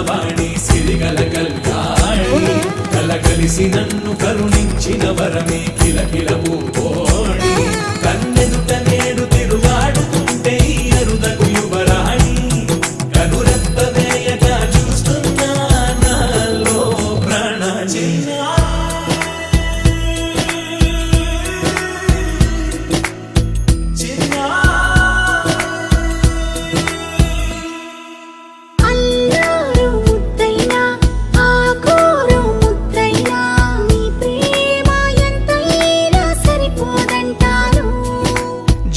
చదువుల వాణి సిరిగల కల్యాణి కలగలిసి నన్ను కరుణించిన వరమే.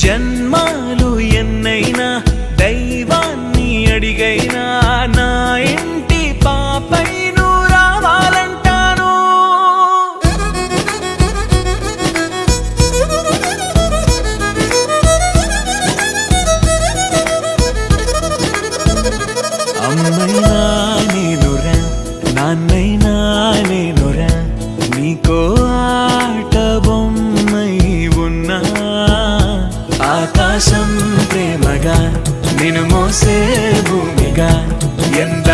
జన్మాలు ఆకాశం ప్రేమగా నిన్ను మోసే భూమిగా ఎంత